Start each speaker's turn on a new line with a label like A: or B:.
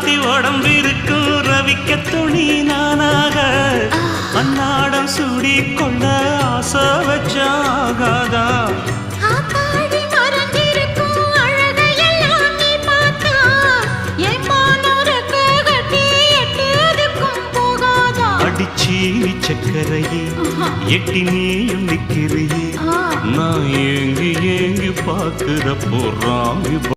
A: ராசாத்தி உடம்பிருக்கும் ரவிக்க துணி நானாக. அன்னாடம் சூடி கொள்ள ஆசை வச்சாகாதா? அடிச்சி சக்கரையே எட்டி நீயும் நிக்கிறியே. நான் ஏங்கி ஏங்கி பார்க்கிற போறாமி